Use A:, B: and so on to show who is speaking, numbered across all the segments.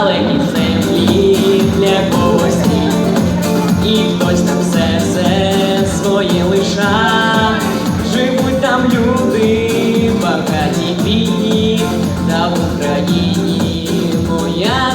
A: далекій землі для когось і хтось там все все своє лиша, живуть там люди, багаті бідні, та в Україні моя.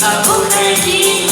B: Abu Khalid